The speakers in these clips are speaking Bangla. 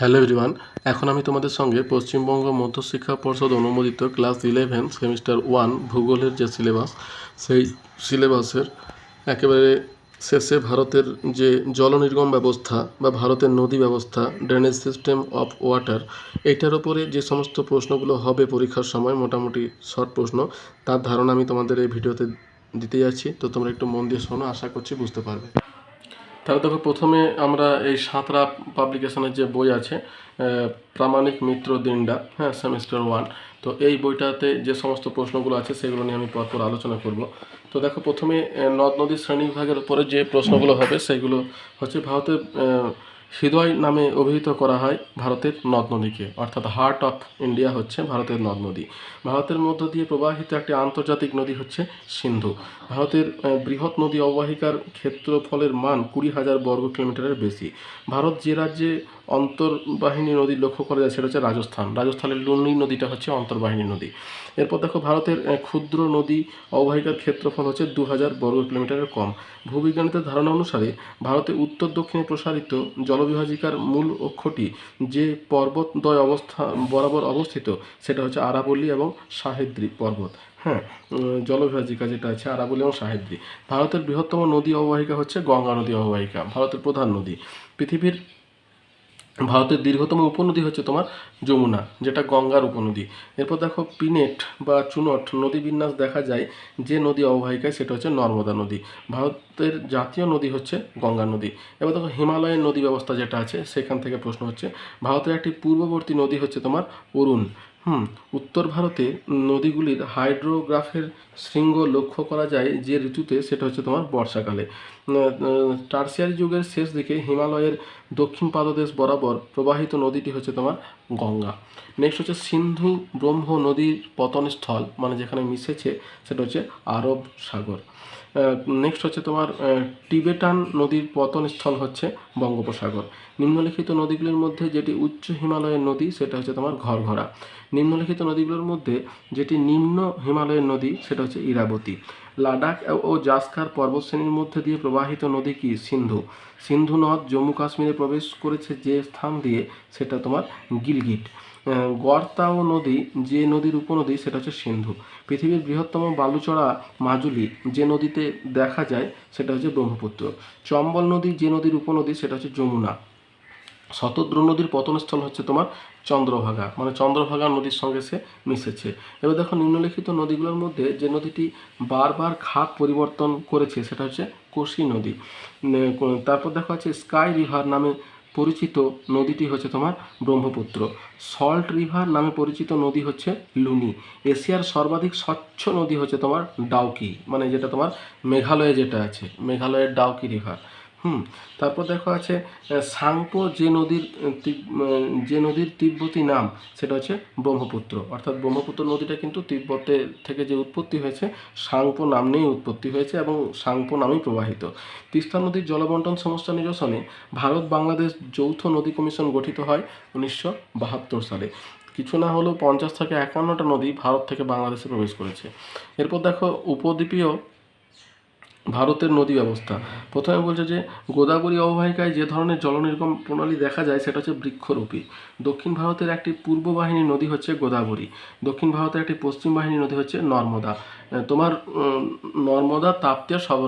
হ্যালো এভরিওয়ান, এখন আমি তোমাদের সঙ্গে পশ্চিমবঙ্গ মধ্যশিক্ষা পর্ষদ অনুমোদিত ক্লাস ইলেভেন সেমিস্টার ওয়ান ভূগোলের যে সিলেবাস, সেই সিলেবাসের একেবারে শেষে ভারতের যে জল নির্গম ব্যবস্থা বা ভারতের নদী ব্যবস্থা ড্রেনেজ সিস্টেম অফ ওয়াটার এইটার ওপরে যে সমস্ত প্রশ্নগুলো হবে পরীক্ষার সময়, মোটামুটি শর্ট প্রশ্ন, তার ধারণা আমি তোমাদের এই ভিডিওতে দিতে যাচ্ছি। তো তোমরা একটু মন দিয়ে শোনো, আশা করছি বুঝতে পারবে। তাহলে দেখো প্রথমে আমরা এই সাঁতরা পাবলিকেশনের যে বই আছে প্রামাণিক মিত্র দিনডা হ্যাঁ সেমিস্টার ওয়ান তো এই বইটাতে যে সমস্ত প্রশ্নগুলো আছে, সেগুলো নিয়ে আমি পরপর আলোচনা করব। তো দেখো প্রথমে নদ নদী শ্রেণীবিভাগের উপরে যে প্রশ্নগুলো হবে, সেগুলো হচ্ছে ভারতের হৃদয় নামে অভিহিত করা হয় ভারতের নদ নদীকে, অর্থাৎ হার্ট অফ ইন্ডিয়া হচ্ছে ভারতের নদ নদী। ভারতের মধ্য দিয়ে প্রবাহিত একটি আন্তর্জাতিক নদী হচ্ছে সিন্ধু। ভারতের বৃহৎ নদী অববাহিকার ক্ষেত্রফলের মান কুড়ি হাজার বর্গ কিলোমিটারের বেশি। ভারত যে রাজ্যে অন্তর্বাহিনী নদী লক্ষ্য করা যায়, সেটা হচ্ছে রাজস্থান। রাজস্থানের লুনি নদীটা হচ্ছে অন্তর্বাহিনী নদী। এরপর দেখো, ভারতের ক্ষুদ্র নদী অববাহিকার ক্ষেত্রফল হচ্ছে দু হাজার বর্গ কিলোমিটারের কম। ভূবিজ্ঞানীদের ধারণা অনুসারে ভারতে উত্তর, দক্ষিণে প্রসারিত জলবিভাজিকার মূল অক্ষটি যে পর্বতদ্বয় অবস্থা, বরাবর অবস্থিত, সেটা হচ্ছে আরাবল্লী এবং সাহেদ্রি পর্বত। হ্যাঁ জলবিভাজিকা যেটা আছে আরাবল্লী এবং সাহেদ্রি। ভারতের বৃহত্তম নদী অববাহিকা হচ্ছে গঙ্গা নদী অববাহিকা, ভারতের প্রধান নদী। পৃথিবীর ভারতের দীর্ঘতম উপনদী হচ্ছে তোমার যমুনা, যেটা গঙ্গার উপনদী। এরপর দেখো পিনেট বা চুনট নদী বিন্যাস দেখা যায়, যে নদী অববাহিকায় সেটা হচ্ছে নর্মদা নদী। ভারতের জাতীয় নদী হচ্ছে গঙ্গা নদী। এবার দেখো হিমালয়ের নদী ব্যবস্থা যেটা আছে, সেখান থেকে প্রশ্ন হচ্ছে, ভারতের একটি পূর্ববর্তী নদী হচ্ছে তোমার অরুণ। হুম, উত্তর ভারতে নদীগুলির হাইড্রোগ্রাফের শৃঙ্গ লক্ষ্য করা যায় যে ঋতুতে, সেটা হচ্ছে তোমার বর্ষাকালে। টার্সিয়ারি যুগের শেষ দিকে হিমালয়ের দক্ষিণ পাদদেশ বরাবর প্রবাহিত নদীটি হচ্ছে তোমার গঙ্গা। নেক্সট হচ্ছে সিন্ধু ব্রহ্ম নদীর পতনস্থল মানে যেখানে মিশেছে, সেটা হচ্ছে আরব সাগর। নেক্সট হচ্ছে তোমার টিবেটান নদীর পতনস্থল হচ্ছে বঙ্গোপসাগর। নিম্নলিখিত নদীগুলির মধ্যে যেটি উচ্চ হিমালয়ের নদী, সেটা হচ্ছে তোমার ঘরঘরা। নিম্নলিখিত নদীগুলোর মধ্যে যেটি নিম্ন হিমালয়ের নদী, সেটা হচ্ছে ইরাবতী। লাদাখ ও জাসকার পর্বতশ্রেণীর মধ্যে দিয়ে প্রবাহিত নদী কি? সিন্ধু। সিন্ধু নদ জম্মু কাশ্মীরে প্রবেশ করেছে যে স্থান দিয়ে, সেটা তোমার গিলগিট। আহ, গড়তাও নদী যে নদীর উপনদী সেটা হচ্ছে সিন্ধু। পৃথিবীর বৃহত্তম বালুচড়া মাজুলি যে নদীতে দেখা যায় সেটা হচ্ছে ব্রহ্মপুত্র। চম্বল নদী যে নদীর উপনদী সেটা হচ্ছে যমুনা। শতদ্র নদীর পতনস্থল হচ্ছে তোমার চন্দ্রভাগা। মানে চন্দ্রভাগা নদীর সঙ্গে সে মিশেছে। এবার দেখো নিম্নলিখিত নদীগুলোর মধ্যে যে নদীটি বারবার খাত পরিবর্তন করেছে সেটা হচ্ছে কোশি নদী। তারপর দেখো আছে স্কাই রিভার নামে পরিচিত নদীটি হচ্ছে তোমার ব্রহ্মপুত্র। সল্ট রিভার নামে পরিচিত নদী হচ্ছে লুনি। এশিয়ার সর্বাধিক স্বচ্ছ নদী হচ্ছে তোমার ডাউকি মানে যেটা তোমার মেঘালয়ে যেটা আছে, মেঘালয়ের ডাউকি রিভার। হুম, তারপর দেখো আছে সাংপো যে নদীর যে নদীর তিব্বতী নাম, সেটা হচ্ছে ব্রহ্মপুত্র। অর্থাৎ ব্রহ্মপুত্র নদীটা কিন্তু তিব্বতে থেকে যে উৎপত্তি হয়েছে, সাংপো নাম নিয়েই উৎপত্তি হয়েছে এবং সাংপো নামেই প্রবাহিত। তিস্তা নদীর জলবন্টন সমস্যা নিরসনে ভারত বাংলাদেশ যৌথ নদী কমিশন গঠিত হয় উনিশশো বাহাত্তর সালে। কিছু না হলেও পঞ্চাশ থেকে একান্নটা নদী ভারত থেকে বাংলাদেশে প্রবেশ করেছে। এরপর দেখো উপদ্বীপীয় ভারতের নদী ব্যবস্থা। প্রথমে বলছে যে, গোদাবরী অববাহিকায় যে ধরনের জলনির্গম প্রণালী দেখা যায়, সেটা হচ্ছে বৃক্ষরূপী। দক্ষিণ ভারতের একটি পূর্ব বাহিনী নদী হচ্ছে গোদাবরী। দক্ষিণ ভারতের একটি পশ্চিম বাহিনী নদী হচ্ছে নর্মদা। তোমার নর্মদা, তাপ্তিয়া সব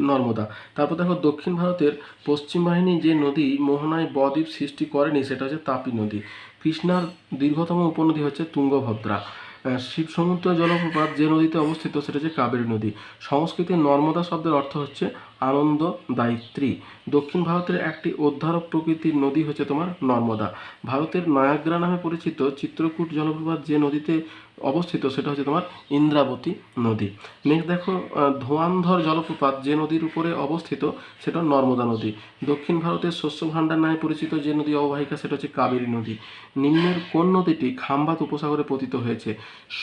নর্মদা। তারপর দেখো, দক্ষিণ ভারতের পশ্চিম বাহিনী যে নদী মোহনায় বদ্বীপ সৃষ্টি করেনি, সেটা হচ্ছে তাপি নদী। কৃষ্ণার দীর্ঘতম উপনদী হচ্ছে তুঙ্গভদ্রা। আহ, শিব সমুদ্র জলপ্রপাত যে নদীতে অবস্থিত সেটা হচ্ছে কাবেরী নদী। সংস্কৃতে নর্মদা শব্দের অর্থ হচ্ছে আনন্দ দায়িত্রী। দক্ষিণ ভারতের একটি অধ্যারক প্রকৃতির নদী হচ্ছে তোমার নর্মদা। ভারতের নায়াগ্রা নামে পরিচিত চিত্রকূট জলপ্রপাত যে নদীতে অবস্থিত, সেটা হচ্ছে তোমার ইন্দ্রাবতী নদী। নেক্সট দেখো ধোয়ান্ধর জলপ্রপাত, যে নদীর উপরে অবস্থিত, সেটা নর্মদা নদী। দক্ষিণ ভারতের শস্য ভাণ্ডার নামে পরিচিত যে নদী অববাহিকা, সেটা হচ্ছে কাবেরী নদী। নিম্নের কোন নদীটি খাম্বাত উপসাগরে পতিত হয়েছে?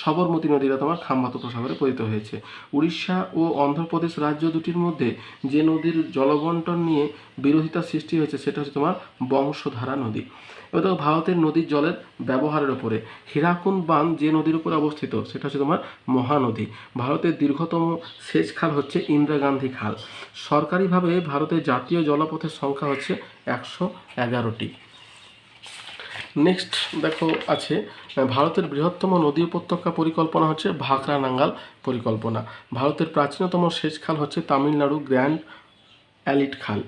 সবরমতী নদীটা তোমার খাম্বাত উপসাগরে পতিত হয়েছে। উড়িষ্যা ও অন্ধ্রপ্রদেশ রাজ্য দুটির মধ্যে যে নদীর জলবন্টন নিয়ে বিরোধিতা সৃষ্টি হয়েছে, সেটা হচ্ছে তোমার বংশধারা নদী। এবার দেখো ভারতের নদীর জলের ব্যবহারের ওপরে হীরাকুন্দ বাঁধ যে নদীর উপরে অবস্থিত, সেটা হচ্ছে তোমার মহানদী। ভারতের দীর্ঘতম সেচ খাল হচ্ছে ইন্দিরা গান্ধী খাল। সরকারিভাবে ভারতের জাতীয় জলপথের সংখ্যা হচ্ছে একশো এগারোটি। নেক্সট দেখো আছে, ভারতের বৃহত্তম নদী উপত্যকা পরিকল্পনা হচ্ছে ভাকরা নাঙ্গাল পরিকল্পনা। ভারতের প্রাচীনতম সেচ খাল হচ্ছে তামিলনাড়ু গ্র্যান্ড অ্যালিট খাল।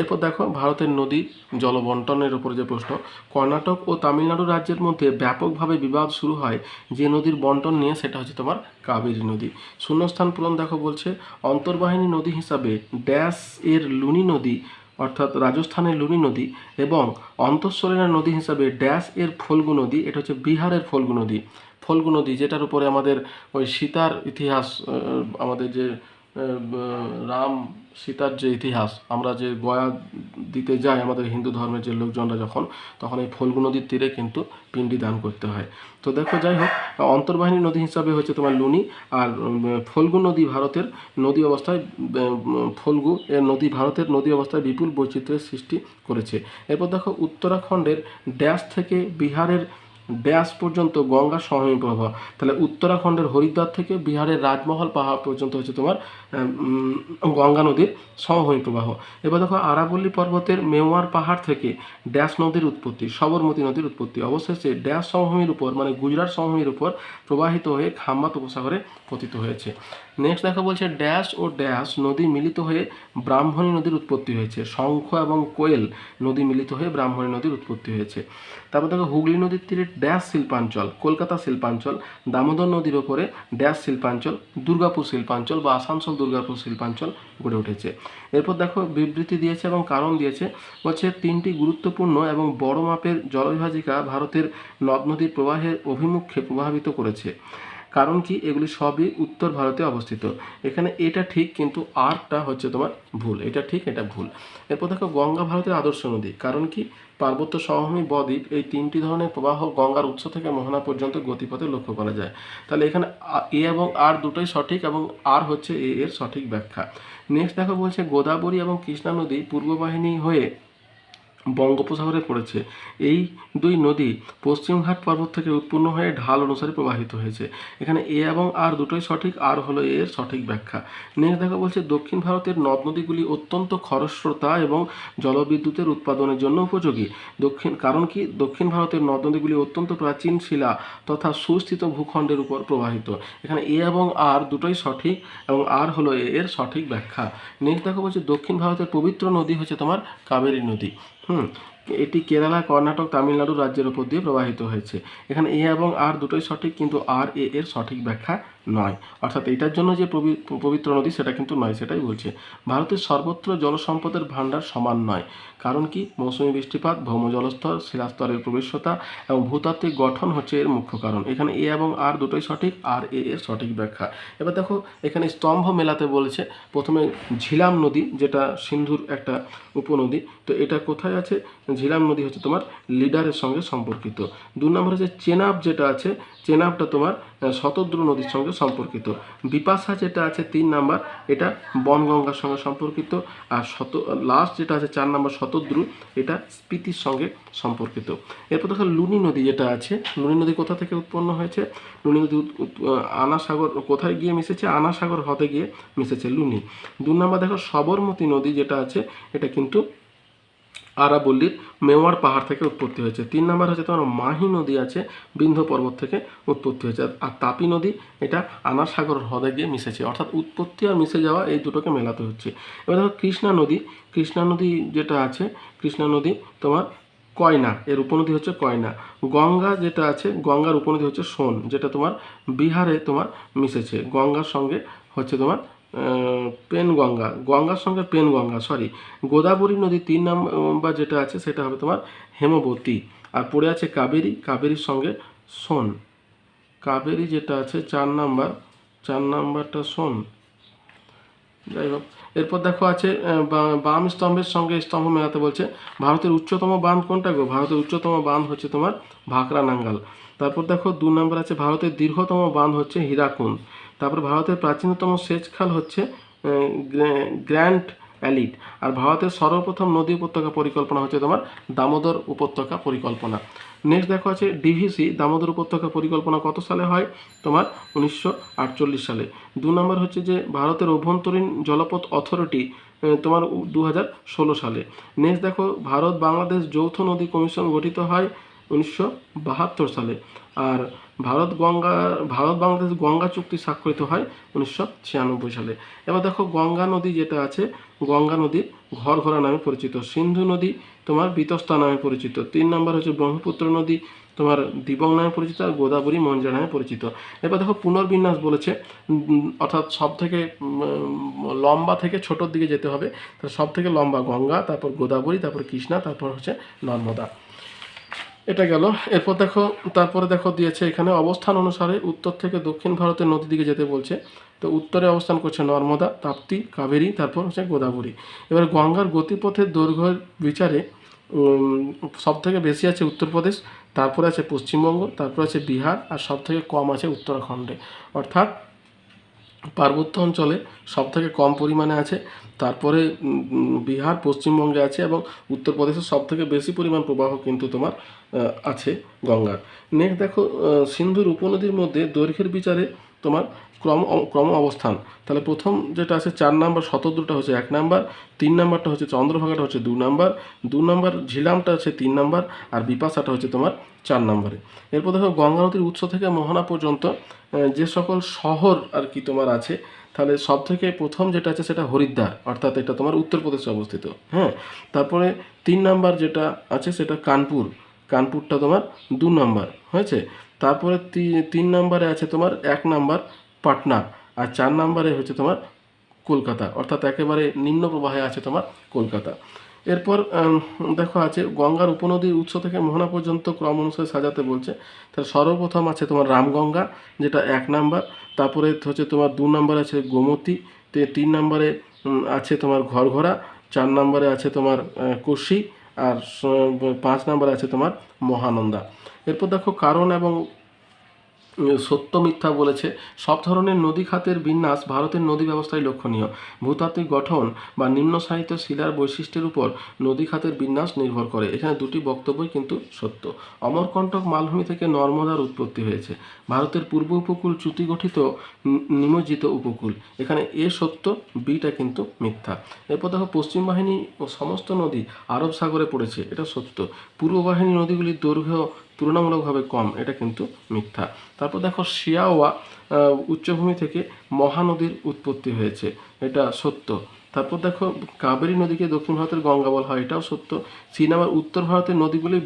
এরপর দেখো, ভারতের নদী জলবন্টনের উপর যে প্রশ্ন, কর্ণাটক ও তামিলনাড়ু রাজ্যের মধ্যে ব্যাপকভাবে বিবাদ শুরু হয় যে নদীর বন্টন নিয়ে, সেটা হচ্ছে তোমার কাবেরী নদী। শূন্যস্থান পূরণ দেখো বলছে, অন্তর্বাহিনী নদী হিসাবে ড্যাশ এর লুনি নদী, অর্থাৎ রাজস্থানের লুনি নদী, এবং অন্তঃসলিনা নদী হিসাবে ড্যাশ এর ফল্গু নদী, এটা হচ্ছে বিহারের ফল্গু নদী। ফল্গু নদী, যেটার উপরে আমাদের ওই সীতার ইতিহাস আমাদের যে রাম, সীতার যে ইতিহাস, আমরা যে গয়া দিতে যাই আমাদের হিন্দু ধর্মের যে লোকজনরা যখন, তখন এই ফলগু নদীর তীরে কিন্তু পিণ্ডি দান করতে হয়। তো দেখো, যাই হোক, অন্তর্বাহিনী নদী হিসাবে হচ্ছে তোমার লুনি, আর ফল্গু নদী ভারতের নদী অবস্থায় ফলগু ফল্গু এর নদী ভারতের নদী অবস্থায় বিপুল বৈচিত্র্যের সৃষ্টি করেছে। এরপর দেখো, উত্তরাখণ্ডের ড্যাশ থেকে বিহারের ড্যাশ পর্যন্ত গঙ্গা সমভূমি প্রবাহ। তাহলে উত্তরাখণ্ডের হরিদ্বার থেকে বিহারের রাজমহল পাহাড় পর্যন্ত হচ্ছে তোমার গঙ্গা নদীর সমভূমি প্রবাহ। এবার দেখো আরাবল্লী পর্বতের মেওয়ার পাহাড় থেকে ড্যাশ নদীর উৎপত্তি, সবরমতী নদীর উৎপত্তি। অবশেষে ড্যাশ সমভূমির উপর মানে গুজরাট সমভূমির উপর প্রবাহিত হয়ে খাম্বাত উপসাগরে পতিত হয়েছে। নেক্সট দেখা বলছে ড্যাশ ও ড্যাশ নদী মিলিত হয়ে ব্রাহ্মণী নদীর উৎপত্তি হয়েছে। শঙ্খ এবং কোয়েল নদী মিলিত হয়ে ব্রাহ্মণী নদীর উৎপত্তি হয়েছে। তারপর দেখো হুগলি নদীর তীরে ড্যাশ শিল্পাঞ্চল, কলকাতা শিল্পাঞ্চল, দামোদর নদীর ওপরে ড্যাশ শিল্পাঞ্চল, দুর্গাপুর শিল্পাঞ্চল বা আসানসোল দুর্গাপুর শিল্পাঞ্চল গড়ে উঠেছে। এরপর দেখো বিবৃতি দিয়েছে এবং কারণ দিয়েছে, বলছে তিনটি গুরুত্বপূর্ণ এবং বড় মাপের জলবিভাজিকা ভারতের নদ নদীর প্রবাহের অভিমুখে প্রভাবিত করেছে। কারণ কি? এগুলি সবই উত্তর ভারতে অবস্থিত। এখানে এটা ঠিক, কিন্তু আরটা হচ্ছে তোমার ভুল। এটা ঠিক, এটা ভুল। এরপর দেখো, গঙ্গা ভারতের আদর্শ নদী। কারণ কি? পার্বত্য সমভূমি বদ্বীপ, এই তিনটি ধরনের প্রবাহ গঙ্গার উৎস থেকে মোহনা পর্যন্ত গতিপথে লক্ষ্য করা যায়। তাহলে এখানে এ এবং আর দুটোই সঠিক এবং আর হচ্ছে এ এর সঠিক ব্যাখ্যা। নেক্সট দেখো বলছে, গোদাবরী এবং কৃষ্ণা নদী পূর্ব বাহিনী হয়ে বঙ্গোপসাগরে পড়েছে। এই দুই নদী পশ্চিমঘাট পর্বত থেকে উৎপন্ন হয়ে ঢাল অনুসারে প্রবাহিত হয়েছে। এখানে এ এবং আর দুটোই সঠিক, আর হলো এর সঠিক ব্যাখ্যা। নেক্সট দেখা বলছে, দক্ষিণ ভারতের নদ নদীগুলি অত্যন্ত খরস্রোতা এবং জলবিদ্যুতের উৎপাদনের জন্য উপযোগী। দক্ষিণ, কারণ কি? দক্ষিণ ভারতের নদ নদীগুলি অত্যন্ত প্রাচীন শিলা তথা সুস্থিত ভূখণ্ডের উপর প্রবাহিত। এখানে এ এবং আর দুটোই সঠিক এবং আর হলো এর সঠিক ব্যাখ্যা। নেক্সট দেখা বলছে, দক্ষিণ ভারতের পবিত্র নদী হচ্ছে তোমার কাবেরী নদী। হুম, এটি কেরালা, কর্ণাটক, তামিলনাড়ু রাজ্যের উপর দিয়ে প্রবাহিত হয়েছে। এখানে এ এবং আর দুটোই সঠিক, কিন্তু আর এ এর সঠিক ব্যাখ্যা নয়। অর্থাৎ এটার জন্য যে পবিত্র নদী, সেটা কিন্তু নয়, সেটাই বলছে। ভারতের সর্বত্র জলসম্পদের ভাণ্ডার সমান নয়। কারণ কি? মৌসুমী বৃষ্টিপাত, ভৌম জলস্তর, শিলাস্তরের প্রবেশ্যতা এবং ভূতাত্ত্বিক গঠন হচ্ছে এর মুখ্য কারণ। এখানে এ এবং আর দুটোই সঠিক, আর এ এর সঠিক ব্যাখ্যা। এবার দেখো, এখানে স্তম্ভ মেলাতে বলেছে, প্রথমে ঝিলাম নদী, যেটা সিন্ধুর একটা উপনদী। তো এটা কোথায় আছে? ঝিলাম নদী হচ্ছে তোমার লিডারের সঙ্গে সম্পর্কিত। দু নম্বর হচ্ছে চেনাব, যেটা আছে চেনাবটা তোমার শতদ্রু নদীর সঙ্গে সম্পর্কিত। বিপাশা যেটা আছে তিন নাম্বার, এটা বনগঙ্গার সঙ্গে সম্পর্কিত। আর শত লাস্ট যেটা আছে চার নাম্বার শতদ্রু, এটা স্পিতির সঙ্গে সম্পর্কিত। এরপর দেখো লুনি নদী যেটা আছে, লুনি নদী কোথা থেকে উৎপন্ন হয়েছে? লুনি নদী উৎ- উৎ- আনা সাগর কোথায় গিয়ে মিশেছে? আনা সাগর হ্রদে গিয়ে মিশেছে লুনি। দু নম্বর দেখো সবরমতী নদী যেটা আছে, এটা কিন্তু আরাবল্লীর মেওয়ার পাহাড় থেকে উৎপত্তি হয়েছে। তিন নাম্বার হচ্ছে তোমার মাহি নদী আছে, বিন্ধ্য পর্বত থেকে উৎপত্তি হয়েছে। আর- তাপি নদী, এটা আনার সাগর হ্রদে গিয়ে মিশেছে। অর্থাৎ উৎপত্তি আর মিশে যাওয়া এই দুটোকে মেলাতে হচ্ছে। এবার দেখো কৃষ্ণা নদী কৃষ্ণা নদী যেটা আছে, কৃষ্ণা নদী তোমার কয়না, এর উপনদী হচ্ছে কয়না। গঙ্গা যেটা আছে, গঙ্গার উপনদী হচ্ছে সোন, যেটা তোমার বিহারে তোমার মিশেছে। গঙ্গার সঙ্গে হচ্ছে তোমার আহ, পেন গঙ্গা গঙ্গার সঙ্গে পেন গঙ্গা সরি গোদাবরী নদী তিন নম্বর যেটা আছে সেটা হবে তোমার হেমবতী আর পড়ে আছে কাবেরী কাবেরীর সঙ্গে সোন কাবেরী যেটা আছে চার নাম্বার চার নাম্বারটা সোন যাই হোক এরপর দেখো আছে বাম স্তম্ভের সঙ্গে স্তম্ভ মেলাতে বলছে ভারতের উচ্চতম বাঁধ কোনটা গো? ভারতের উচ্চতম বাঁধ হচ্ছে তোমার ভাকরা নাঙ্গাল তারপর দেখো দু নম্বর আছে ভারতের দীর্ঘতম বাঁধ হচ্ছে হীরাকুন্দ তারপর ভারতের প্রাচীনতম সেচ খাল হচ্ছে গ্র্যান্ড অ্যালিট। আর ভারতের সর্বপ্রথম নদী উপত্যকা পরিকল্পনা হচ্ছে তোমার দামোদর উপত্যকা পরিকল্পনা। নেক্সট দেখো আছে ডিভিসি দামোদর উপত্যকা পরিকল্পনা কত সালে হয়? তোমার উনিশশো আটচল্লিশ সালে। দু নম্বর হচ্ছে যে ভারতের অভ্যন্তরীণ জলপথ অথরিটি তোমার দু হাজার ষোলো সালে। নেক্সট দেখো ভারত বাংলাদেশ যৌথ নদী কমিশন গঠিত হয় উনিশশো বাহাত্তর সালে। আর ভারত গঙ্গা, ভারত বাংলাদেশ গঙ্গা চুক্তি স্বাক্ষরিত হয় উনিশশো ছিয়ানব্বই সালে। এবার দেখো গঙ্গা নদী যেটা আছে, গঙ্গা নদী ঘর ঘরা নামে পরিচিত। সিন্ধু নদী তোমার বিতস্তা নামে পরিচিত। তিন নম্বর হচ্ছে ব্রহ্মপুত্র নদী তোমার দিবং নামে পরিচিত আর গোদাবরী মঞ্জা নামে পরিচিত। এবার দেখো পুনর্বিন্যাস বলেছে অর্থাৎ সব থেকে লম্বা থেকে ছোটোর দিকে যেতে হবে। তাহলে সব থেকে লম্বা গঙ্গা, তারপর গোদাবরী, তারপর কৃষ্ণা, তারপর হচ্ছে নর্মদা। এটা গেল। এরপর দেখো, তারপরে দেখো দিয়েছে এখানে অবস্থান অনুসারে উত্তর থেকে দক্ষিণ ভারতের নদীর দিকে যেতে বলছে। তো উত্তরে অবস্থান করছে নর্মদা, তাপ্তি, কাবেরী, তারপর হচ্ছে গোদাবরী। এবার গঙ্গার গতিপথের দৈর্ঘ্যের বিচারে সব থেকে বেশি আছে উত্তরপ্রদেশ, তারপরে আছে পশ্চিমবঙ্গ, তারপর আছে বিহার, আর সব থেকে কম আছে উত্তরাখণ্ডে। অর্থাৎ পার্বত্য অঞ্চলে সব থেকে কম পরিমাণে আছে। তারপরে বিহার, পশ্চিমবঙ্গে আছে এবং উত্তরপ্রদেশে সব থেকে বেশি পরিমাণ প্রবাহ কিন্তু তোমার আছে গঙ্গার। নেক্সট দেখো সিন্ধুর উপনদীর মধ্যে দৈর্ঘ্যের বিচারে তোমার ক্রম ক্রম অবস্থান। তাহলে প্রথম যেটা আছে, চার নাম্বার শতদ্রুটা হচ্ছে এক নাম্বার, তিন নাম্বারটা হচ্ছে চন্দ্রভাগাটা হচ্ছে দু নাম্বার দু নাম্বার ঝিলামটা হচ্ছে তিন নাম্বার, আর বিপাশাটা হচ্ছে তোমার চার নাম্বারে। এরপর দেখো, গঙ্গা নদীর উৎস থেকে মোহনা পর্যন্ত যে সকল শহর আর কি তোমার আছে, তাহলে সব থেকে প্রথম যেটা আছে সেটা হরিদ্বার, অর্থাৎ এটা তোমার উত্তরপ্রদেশে অবস্থিত হ্যাঁ? তারপরে তিন নাম্বার যেটা আছে সেটা কানপুর, কানপুরটা তোমার দু নাম্বার, হয়েছে? তারপরে তিন নাম্বারে আছে তোমার এক নাম্বার পাটনা আর চার নাম্বারে হচ্ছে তোমার কলকাতা। অর্থাৎ একেবারে নিম্ন প্রবাহে আছে তোমার কলকাতা। এরপর দেখো আছে, গঙ্গার উপনদীর উৎস থেকে মোহনা পর্যন্ত ক্রম অনুসারে সাজাতে বলছে। তাহলে সর্বপ্রথম আছে তোমার রামগঙ্গা, যেটা এক নাম্বার। তারপরে হচ্ছে তোমার দু নাম্বার আছে গোমতী তিন নাম্বারে আছে তোমার ঘরঘরা, চার নাম্বারে আছে তোমার কোশি, আর পাঁচ নাম্বারে আছে তোমার মহানন্দা। এরপর দেখো কারণ এবং সত্য মিথ্যা বলেছে, সব ধরনের নদী খাতের বিন্যাস ভারতের নদী ব্যবস্থায় লক্ষণীয়। ভূতাত্ত্বিক গঠন বা নিম্ন সাহিত্য শিলার বৈশিষ্ট্যের উপর নদী খাতের বিন্যাস নির্ভর করে। এখানে দুটি বক্তব্যই কিন্তু সত্য। অমরকণ্টক মালভূমি থেকে নর্মদার উৎপত্তি হয়েছে। ভারতের পূর্ব উপকূল চ্যুতি গঠিত নিমজ্জিত উপকূল। এখানে এ সত্য, বিটা কিন্তু মিথ্যা। এরপর দেখো, পশ্চিম বাহিনী ও সমস্ত নদী আরব সাগরে পড়েছে। এটা সত্য। পূর্ব বাহিনী নদীগুলির দৈর্ঘ্য তুলনামূলকভাবে কম, এটা কিন্তু মিথ্যা। তারপর দেখো, শিয়াওয়া উচ্চভূমি থেকে মহানদীর উৎপত্তি হয়েছে, এটা সত্য। তারপর দেখো, কাবেরী নদীকে দক্ষিণ ভারতের গঙ্গা বলা হয়, এটাও সত্য। আবার উত্তর ভারতের নদীগুলি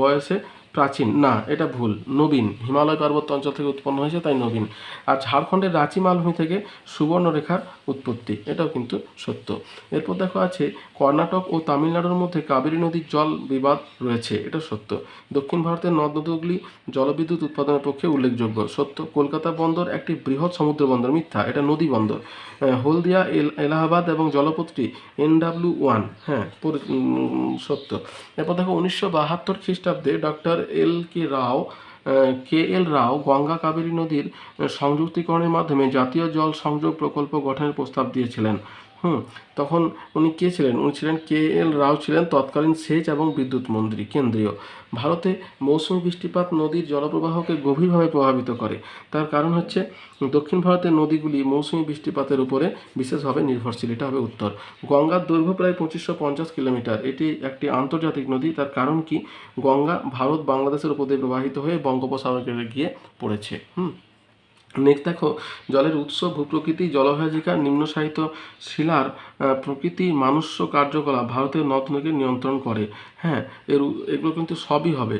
বয়সে প্রাচীন। না, এটা ভুল, নবীন। হিমালয় পার্বত্য অঞ্চল থেকে উৎপন্ন হয়েছে, তাই নবীন। আর ঝাড়খণ্ডের রাঁচি মালভূমি থেকে সুবর্ণরেখার উৎপত্তি। এটাও কিন্তু সত্য। এরপর দেখো আছে, কর্ণাটক ও তামিলনাড়ুর মধ্যে কাবেরী নদীর জল বিবাদ রয়েছে। এটা সত্য। দক্ষিণ ভারতের নদ নদীগুলি জলবিদ্যুৎ উৎপাদনের পক্ষে উল্লেখযোগ্য। সত্য, কলকাতা বন্দর একটি বৃহৎ সমুদ্র বন্দর, মিথ্যা। এটা নদী বন্দর। হলদিয়া, এল এলাহাবাদ এবং জলপথটি এনডাব্লিউ ওয়ান। হ্যাঁ সত্য। এরপর দেখো উনিশশো বাহাত্তর খ্রিস্টাব্দে doctor L K Rao K L Rao Ganga Kaveri নদীর সংযুক্তিকরণের মাধ্যমে জাতীয় জল সংযোগ প্রকল্প গঠনের প্রস্তাব দিয়েছিলেন। হুম, তখন উনি কে ছিলেন? উনি ছিলেন কে এল রাও ছিলেন, তৎকালীন সেচ এবং বিদ্যুৎ মন্ত্রী, কেন্দ্রীয়। ভারতে মৌসুমী বৃষ্টিপাত নদীর জলপ্রবাহকে গভীরভাবে প্রভাবিত করে। তার কারণ হচ্ছে, দক্ষিণ ভারতের নদীগুলি মৌসুমী বৃষ্টিপাতের উপরে বিশেষভাবে নির্ভরশীল, এটা হবে উত্তর। গঙ্গার দৈর্ঘ্য প্রায় পঁচিশশো পঞ্চাশ কিলোমিটার, এটি একটি আন্তর্জাতিক নদী, তার কারণ কি? গঙ্গা ভারত বাংলাদেশের উপর প্রবাহিত হয়ে বঙ্গোপসাগরে গিয়ে পড়েছে, হুম। নেক্সট দেখো, জলের উৎস, ভূপ্রকৃতি নিম্ন সাহিত্য শিলার প্রকৃতি, মানুষ্য কার্যকলাপ ভারতের নদ নদীকে নিয়ন্ত্রণ করে। হ্যাঁ এর এগুলো কিন্তু সবই হবে।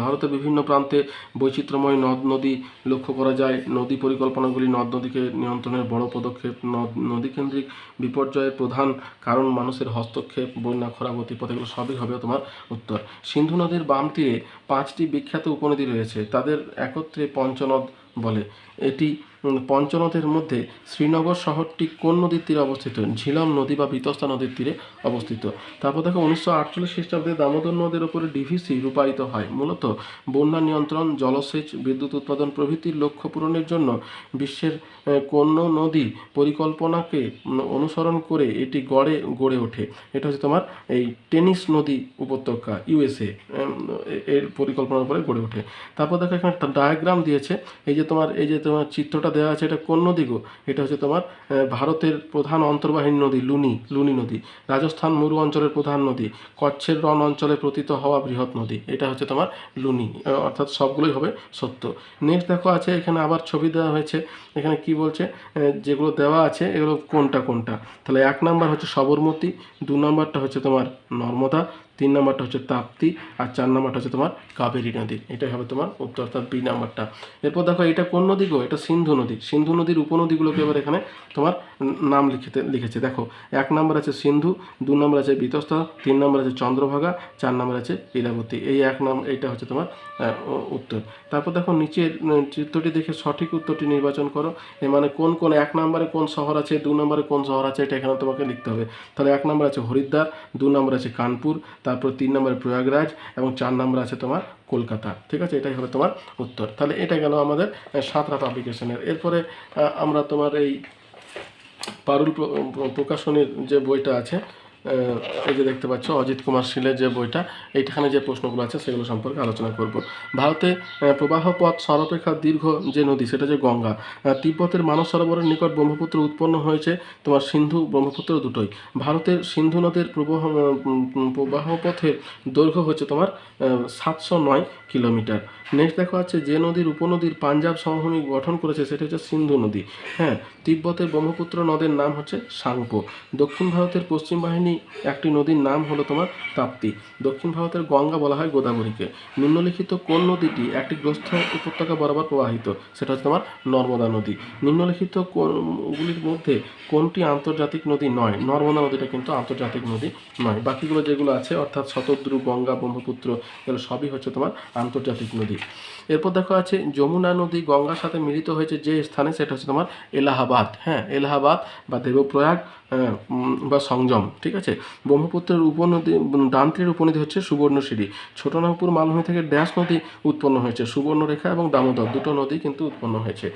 ভারতের বিভিন্ন প্রান্তে বৈচিত্র্যময় নদ, নদী লক্ষ্য করা যায়। নদী পরিকল্পনাগুলি নদ নদীকে নিয়ন্ত্রণের বড় পদক্ষেপ। নদ, নদীকেন্দ্রিক বিপর্যয়ের প্রধান কারণ মানুষের হস্তক্ষেপ, বন্যা খরা গতিপথ এগুলো সবই হবে তোমার উত্তর। সিন্ধু নদীর বাম তীরে পাঁচটি বিখ্যাত উপনদী রয়েছে। তাদের একত্রে পঞ্চনদ বলে। এটি পঞ্চনদের মধ্যে শ্রীনগর শহরটি কোন নদীর তীরে অবস্থিত? ঝিলাম নদী বা বিতস্তা নদীর তীরে অবস্থিত। তারপর দেখো, উনিশশো আটচল্লিশ খ্রিস্টাব্দে দামোদর নদের ওপরে ডিভিসি রূপায়িত হয়। মূলত বন্যা নিয়ন্ত্রণ, জলসেচ, বিদ্যুৎ উৎপাদন প্রভৃতির লক্ষ্য পূরণের জন্য বিশ্বের কোন নদী পরিকল্পনাকে অনুসরণ করে এটি গড়ে গড়ে ওঠে। এটা হচ্ছে তোমার এই টেনিস নদী উপত্যকা ইউএসএ এর পরিকল্পনার উপরে গড়ে ওঠে। তারপর দেখো, এখানে ডায়াগ্রাম দিয়েছে। এই যে তোমার, এই যে তোমার চিত্রটা দেওয়া আছে, এটা কোন নদী গো? এটা হচ্ছে তোমার ভারতের প্রধান অন্তর্বাহিনী নদী, লুনি লুনি নদী। রাজস্থান মরু অঞ্চলের প্রধান নদী, কচ্ছের রণ অঞ্চলে প্রতীত হওয়া বৃহৎ নদী। এটা হচ্ছে তোমার লুনি অর্থাৎ সবগুলোই হবে সত্য। নেক্সট দেখো আছে, এখানে আবার ছবি দেওয়া হয়েছে। এখানে কি বলছে? যেগুলো দেওয়া আছে, এগুলো কোনটা কোনটা? তাহলে এক নাম্বার হচ্ছে সবরমতী, দু নাম্বারটা হচ্ছে তোমার নর্মদা তিন নম্বরটা হচ্ছে তাপ্তি আর চার নাম্বারটা হচ্ছে তোমার কাবেরী নদী। এটাই হবে তোমার উত্তর, অর্থাৎ বি নাম্বারটা। এরপর দেখো এটা কোন নদী গো? এটা সিন্ধু নদী। সিন্ধু নদীর উপনদীগুলোকে এবার এখানে তোমার নাম লিখতে, লিখেছে। দেখো, এক নম্বর আছে সিন্ধু, দু নম্বর আছে বিতস্তা তিন নম্বর আছে চন্দ্রভাগা, চার নম্বর আছে ইরাবতী। এই এক নাম, এইটা হচ্ছে তোমার উত্তর। তারপর দেখো নিচের চিত্রটি দেখে সঠিক উত্তরটি নির্বাচন করো। এ মানে কোন কোন, এক নম্বরে কোন শহর আছে, দু নম্বরে কোন শহর আছে, এটা এখানে তোমাকে লিখতে হবে। তাহলে এক নম্বর আছে হরিদ্বার, দু নম্বর আছে কানপুর, তারপর তিন নম্বরে প্রয়াগরাজ এবং চার নম্বর আছে তোমার কলকাতা। ঠিক আছে? এটাই হবে তোমার উত্তর। তাহলে এটা গেল আমাদের সাঁতরা পাবলিকেশনের এরপরে আমরা তোমার এই পারুল প্র- প্র- প্রকাশনীর যে বইটা আছে এই যে দেখতে পাচ্ছ, অজিত কুমার শীলের যে বইটা, এইখানে যে প্রশ্নগুলো আছে সেগুলো সম্পর্কে আলোচনা করব। ভারতে প্রবাহ পথ সর্বাপেক্ষা দীর্ঘ যে নদী, সেটা যে গঙ্গা তিব্বতের মানস সরোবরের নিকট ব্রহ্মপুত্র উৎপন্ন হয়েছে, তোমার সিন্ধু ব্রহ্মপুত্র দুটোই। ভারতের সিন্ধু নদীর প্রবাহ প্রবাহ পথের দৈর্ঘ্য হচ্ছে তোমার সাতশো নয় কিলোমিটার। নেক্সট দেখো আছে, যে নদীর উপনদীর পাঞ্জাব সমভূমি গঠন করেছে, সেটা হচ্ছে সিন্ধু নদী। হ্যাঁ তিব্বতের ব্রহ্মপুত্র নদের নাম হচ্ছে সাংপো। দক্ষিণ ভারতের পশ্চিম বাহিনী একটি নদীর নাম হলো তোমার তাপ্তি। দক্ষিণ ভারতের গঙ্গা বলা হয় গোদাবরীকে। নিম্নলিখিত কোন নদীটি একটি গ্রস্থ উপত্যকা বরাবর প্রবাহিত? সেটা হচ্ছে তোমার নর্মদা নদী। নিম্নলিখিত কোনগুলির মধ্যে কোনটি আন্তর্জাতিক নদী নয়? নর্মদা নদীটা কিন্তু আন্তর্জাতিক নদী নয়। বাকিগুলো যেগুলো আছে, অর্থাৎ শতদ্রু, গঙ্গা, ব্রহ্মপুত্র, এগুলো সবই হচ্ছে তোমার আন্তর্জাতিক নদী। এরপর দেখো আছে যমুনা নদী গঙ্গার সাথে মিলিত হয়েছে যে স্থানে সেটা হচ্ছে তোমার এলাহাবাদ। হ্যাঁ এলাহাবাদ বা দেবপ্রয়াগ বা সংযম ঠিক আছে? ব্রহ্মপুত্রের উপনদী ডান্ত্রের উপনদী হচ্ছে সুবর্ণশিরি। ছোটনাগপুর মালভূমি থেকে ড্যাশ নদী উৎপন্ন হয়েছে সুবর্ণরেখা এবং দামোদর দুটো নদী কিন্তু উৎপন্ন হয়েছে।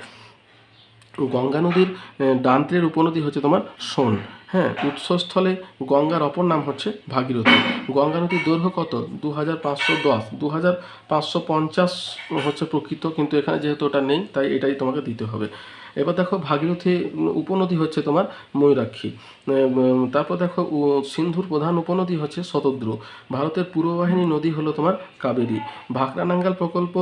গঙ্গা নদীর আহ, ডান্ত্রের উপনদী হচ্ছে তোমার সোন। হ্যাঁ উৎসস্থলে গঙ্গার অপর নাম হচ্ছে ভাগীরথী। গঙ্গা নদীর দৈর্ঘ্য কত? দু হাজার পাঁচশো দশ। দু হাজার পাঁচশো পঞ্চাশ হচ্ছে প্রকৃত, কিন্তু এখানে যেহেতু ওটা নেই, তাই এটাই তোমাকে দিতে হবে। এবার দেখো, ভাগীরথী উপনদী হচ্ছে তোমার ময়ূরাক্ষী। তারপর দেখো সিন্ধুর প্রধান উপনদী হচ্ছে শতদ্রু। ভারতের পূর্ববাহিনী নদী হলো তোমার কাবেরী। ভাকরানাঙ্গাল প্রকল্প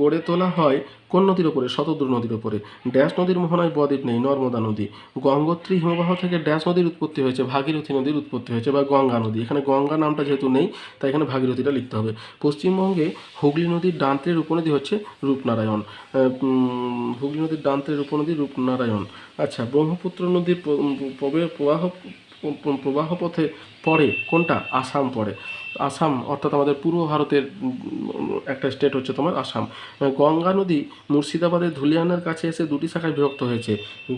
গড়ে তোলা হয় কোন নদীর ওপরে? শতদ্রু নদীর ওপরে। ড্যাশ নদীর মোহনায় বদ্বীপ নেই, নর্মদা নদী। গঙ্গোত্রী হিমবাহ থেকে ড্যাশ নদীর উৎপত্তি হয়েছে, ভাগীরথী নদীর উৎপত্তি হয়েছে বা গঙ্গা নদী। এখানে গঙ্গা নামটা যেহেতু নেই, তাই এখানে ভাগীরথীটা লিখতে হবে। পশ্চিমবঙ্গে হুগলি নদীর ডান্ত্রের উপনদী হচ্ছে রূপনারায়ণ। হুগলি নদীর ডান্ত্রের উপনদী রূপনারায়ণ। আচ্ছা ব্রহ্মপুত্র নদীর প্রবাহ প্রবাহ পথে পড়ে কোনটা? আসাম পড়ে। আসাম অর্থাৎ আমাদের পূর্ব ভারতের একটা স্টেট হচ্ছে তোমার আসাম। গঙ্গা নদী মুর্শিদাবাদের ধুলিয়ানের কাছে এসে দুটি শাখায় বিভক্ত হয়েছে,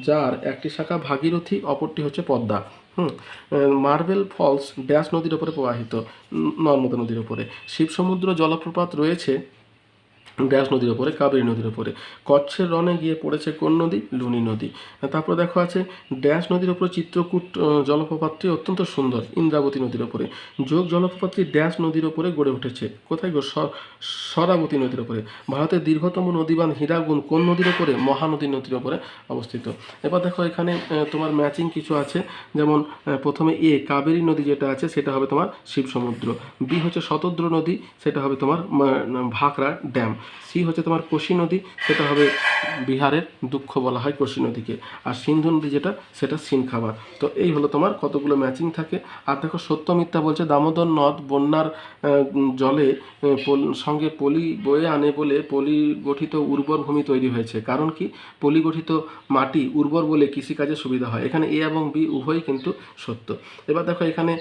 যার একটি শাখা ভাগীরথী, অপরটি হচ্ছে পদ্মা। হুম মার্বেল ফলস ড্যাশ নদীর ওপরে প্রবাহিত নর্মদা নদীর ওপরে। শিব সমুদ্র জলপ্রপাত রয়েছে ড্যাশ নদীর ওপরে, কাবেরী নদীর ওপরে। কচ্ছের রনে গিয়ে পড়েছে কোন নদী? লুনি নদী। তারপর দেখো আছে, ড্যাশ নদীর ওপরে চিত্রকূট জলপ্রপাতটি অত্যন্ত সুন্দর, ইন্দ্রাবতী নদীর ওপরে। যোগ জলপ্রপাতটি ড্যাশ নদীর ওপরে গড়ে উঠেছে। কোথায় গো? সরাবতী নদীর ওপরে। ভারতের দীর্ঘতম নদীবান হীরাগুন কোন নদীর ওপরে? মহানদী নদীর ওপরে অবস্থিত। এবার দেখো এখানে তোমার ম্যাচিং কিছু আছে। যেমন প্রথমে এ, কাবেরী নদী যেটা আছে, সেটা হবে তোমার শিব সমুদ্র বি হচ্ছে শতদ্র নদী, সেটা হবে তোমার ভাকরা ড্যাম। সি হচ্ছে তোমার কোশি নদী, সেটা হবে বিহারের দুঃখ বলা হয় কোশি নদীকে। আর সিন্ধু নদী যেটা, সেটা সিন খাবার তো এই হলো তোমার কতগুলো ম্যাচিং থাকে। আর দেখো সত্য মিথ্যা বলছে, দামোদর নদ বন্যার জলে সঙ্গে পলি বয়ে আনে বলে পলি গঠিত উর্বর ভূমি তৈরি হয়েছে। কারণ কি? পলি গঠিত মাটি উর্বর বলে কৃষিকাজে সুবিধা হয়। এখানে এ এবং বি উভয়ই কিন্তু সত্য। এবার দেখো এখানে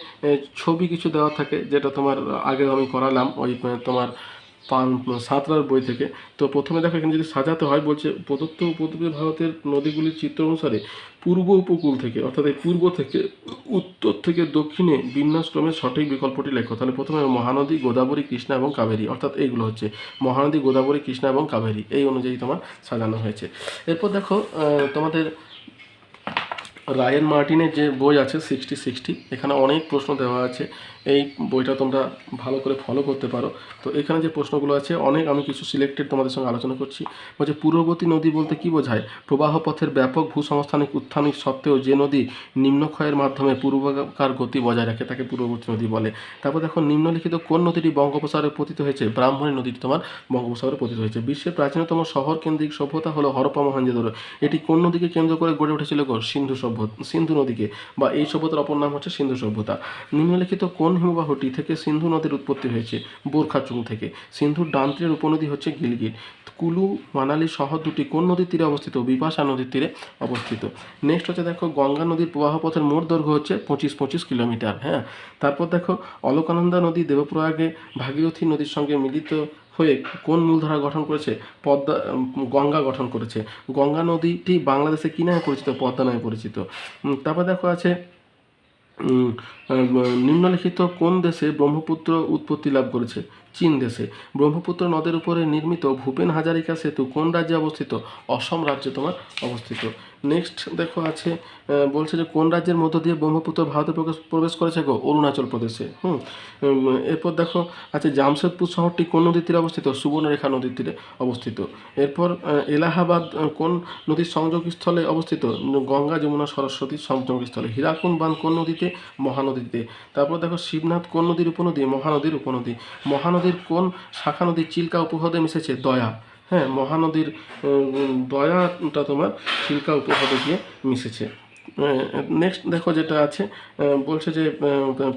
ছবি কিছু দেওয়া থাকে, যেটা তোমার আগে আমি করালাম। ওই তোমার সাঁতরার বই থেকে। তো প্রথমে দেখো, এখানে যদি সাজাতে হয়, বলছে প্রদত্ত উপদ্বীপে ভারতের নদীগুলির চিত্র অনুসারে পূর্ব উপকূল থেকে, অর্থাৎ এই পূর্ব থেকে উত্তর থেকে দক্ষিণে বিন্যাসক্রমে সঠিক বিকল্পটি লেখো। তাহলে প্রথমে মহানদী, গোদাবরী, কৃষ্ণা এবং কাবেরী, অর্থাৎ এইগুলো হচ্ছে মহানদী, গোদাবরী, কৃষ্ণা এবং কাবেরী, এই অনুযায়ী তোমার সাজানো হয়েছে। এরপর দেখো তোমাদের রায়ান মার্টিনের যে বই আছে সিক্সটি সিক্সটি, এখানে অনেক প্রশ্ন দেওয়া আছে। এই বইটা তোমরা ভালো করে ফলো করতে পারো। তো এখানে যে প্রশ্নগুলো আছে, অনেক আমি কিছু সিলেক্টেড তোমাদের সঙ্গে আলোচনা করছি। বলছে পূর্ববর্তী নদী বলতে কি বোঝায়? প্রবাহ পথের ব্যাপক ভূসংস্থানিক উত্থানিক সত্ত্বেও যে নদী নিম্নক্ষয়ের মাধ্যমে পূর্বকার গতি বজায় রাখে, তাকে পূর্ববর্তী নদী বলে। তারপর দেখো, নিম্নলিখিত কোন নদীটি বঙ্গোপসাগরে পতিত হয়েছে? ব্রাহ্মণী নদীটি তোমার বঙ্গোপসাগরে পতিত হয়েছে। বিশ্বের প্রাচীনতম শহর কেন্দ্রিক সভ্যতা হলো হরপ্পা মহেঞ্জোদড়ো এটি কোন নদীকে কেন্দ্র করে গড়ে উঠেছিল সিন্ধু সভ্য সিন্ধু নদীকে, বা এই সভ্যতার অপর নাম হচ্ছে সিন্ধু সভ্যতা। নিম্নলিখিত কোন হিমবাহটি থেকে সিন্ধু নদীর উৎপত্তি হয়েছে? বোরখাচুং থেকে। সিন্ধুর ডান উপনদী হচ্ছে গিলগিট। কুলু, মানালি শহর দুটি কোন নদীর তীরে অবস্থিত? বিপাশা নদীর তীরে অবস্থিত। নেক্সট হচ্ছে দেখো, গঙ্গা নদীর প্রবাহ পথের মোট দৈর্ঘ্য হচ্ছে পঁচিশ পঁচিশ কিলোমিটার হ্যাঁ? তারপর দেখো, অলকানন্দা নদী দেবপ্রয়াগে ভাগীরথী নদীর সঙ্গে মিলিত হয়ে কোন মূলধারা গঠন করেছে? পদ্মা, গঙ্গা গঠন করেছে। গঙ্গা নদীটি বাংলাদেশে কী নামে পরিচিত? পদ্মা নামে পরিচিত। তারপর দেখো আছে নিম্নলিখিত কোন দেশে ব্রহ্মপুত্র উৎপত্তি লাভ করেছে? চীন দেশে। ব্রহ্মপুত্র নদের উপরে নির্মিত ভূপেন হাজারিকা সেতু কোন রাজ্যে অবস্থিত? অসম রাজ্যে তোমার অবস্থিত। নেক্সট দেখো আছে বলছে যে কোন রাজ্যের মধ্য দিয়ে ব্রহ্মপুত্র ভারতে প্রবেশ প্রবেশ করেছে গো? অরুণাচল প্রদেশে। হুম। এরপর দেখো আছে, জামশেদপুর শহরটি কোন নদীর তীরে অবস্থিত? সুবর্ণরেখা নদীর তীরে অবস্থিত। এরপর এলাহাবাদ কোন নদীর সংযোগস্থলে অবস্থিত? গঙ্গা, যমুনা সরস্বতীর সংযোগস্থলে। হীরাকুন্ড বাঁধ কোন নদীতে? মহানদীতে। তারপর দেখো শিবনাথ কোন নদীর উপনদী? মহানদীর উপনদী। মহানদীর কোন শাখা নদী? চিল্কা উপহ্রদে মিশেছে? দয়া। হ্যাঁ মহানদীর দয়াটা তোমার শিল্কা উপহ্রদে গিয়ে মিশেছে। নেক্সট দেখো যেটা আছে বলছে যে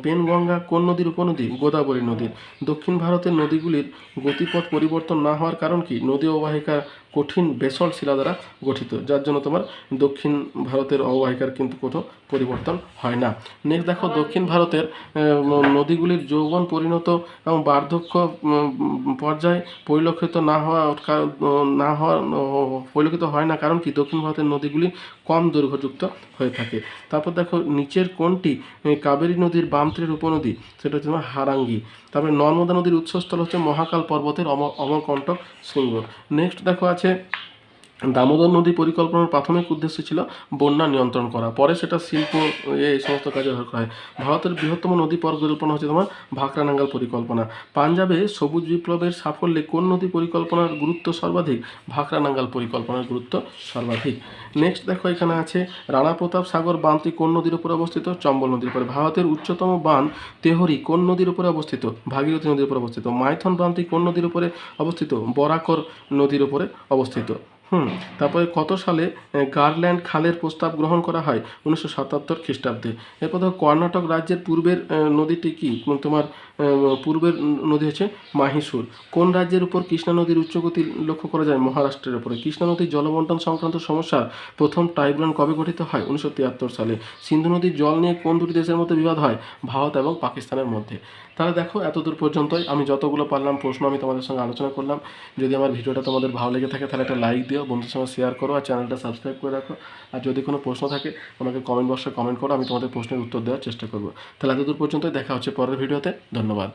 পেনগঙ্গা কোন নদীর উপনদী? গোদাবরী নদীর। দক্ষিণ ভারতের নদীগুলির গতিপথ পরিবর্তন না হওয়ার কারণ কি? নদী অববাহিকা কঠিন বেসল্ট শিলা দ্বারা গঠিত, যার জন্য তোমার দক্ষিণ ভারতের অববাহিকার কিন্তু কোনো পরিবর্তন হয় না। নেক্সট দেখো, দক্ষিণ ভারতের নদীগুলির যৌবন পরিণত এবং বার্ধক্য পর্যায়ে পরিলক্ষিত না হওয়া না হওয়া, পরিলক্ষিত হয় না। কারণ কি? দক্ষিণ ভারতের নদীগুলি কম দৈর্ঘ্যযুক্ত হয়ে থাকে। তারপর দেখো, নিচের কোনটি কাবেরী নদীর বাম তীরের উপনদী, সেটা হচ্ছে তোমার হারাঙ্গি। তারপরে নর্মদা নদীর উৎসস্থল হচ্ছে মহাকাল পর্বতের অম, অমরকণ্টক শৃঙ্গ। নেক্সট দেখো আছে ki দামোদর নদী পরিকল্পনার প্রাথমিক উদ্দেশ্য ছিল বন্যা নিয়ন্ত্রণ করা। পরে সেটা শিল্প এই সমস্ত কাজে ব্যবহার করা হয়। ভারতের বৃহত্তম নদী পরিকল্পনা হচ্ছে তোমার ভাকরানাঙ্গাল পরিকল্পনা। পাঞ্জাবে সবুজ বিপ্লবের সাফল্যে কোন নদী পরিকল্পনার গুরুত্ব সর্বাধিক? ভাকরানাঙ্গাল পরিকল্পনার গুরুত্ব সর্বাধিক। নেক্সট দেখো এখানে আছে রানা প্রতাপ সাগর বাঁধটি কোন নদীর উপরে অবস্থিত? চম্বল নদীর উপরে। ভারতের উচ্চতম বাঁধ তেহরি কোন নদীর উপরে অবস্থিত? ভাগীরথী নদীর উপরে অবস্থিত। মাইথন বাঁধটি কোন নদীর উপরে অবস্থিত? বরাকর নদীর উপরে অবস্থিত। হুম, তারপরে কত সালে গারল্যান্ড খালের প্রস্তাব গ্রহণ করা হয়? উনিশশো সাতাত্তর খ্রিস্টাব্দে। এরপর দেখো, কর্ণাটক রাজ্যের পূর্বের নদীটি কি? তোমার পূর্বের নদী হচ্ছে মাহিসুর। কোন রাজ্যের উপর কৃষ্ণা নদীর উচ্চগতি লক্ষ্য করা যায়? মহারাষ্ট্রের উপরে। কৃষ্ণা নদীর জলবন্টন সংক্রান্ত সমস্যা প্রথম ট্রাইব্যুনাল কবে গঠিত হয়? উনিশশো তিয়াত্তর সালে। সিন্ধু নদীর জল নিয়ে কোন দুটি দেশের মধ্যে বিবাদ হয়? ভারত এবং পাকিস্তানের মধ্যে। তাহলে দেখো এতদূর পর্যন্তই আমি যতগুলো পারলাম প্রশ্ন আমি তোমাদের সঙ্গে আলোচনা করলাম। যদি আমার ভিডিওটা তোমাদের ভালো লেগে থাকে, তাহলে একটা লাইক দিও বন্ধুর সঙ্গে শেয়ার করো আর চ্যানেলটা সাবস্ক্রাইব করে রাখো। আর যদি কোনো প্রশ্ন থাকে, আমাকে কমেন্ট বক্সে কমেন্ট করো, আমি তোমাদের প্রশ্নের উত্তর দেওয়ার চেষ্টা করব। তাহলে এতদূর পর্যন্ত দেখা হচ্ছে পরের ভিডিওতে ধন্যবাদ।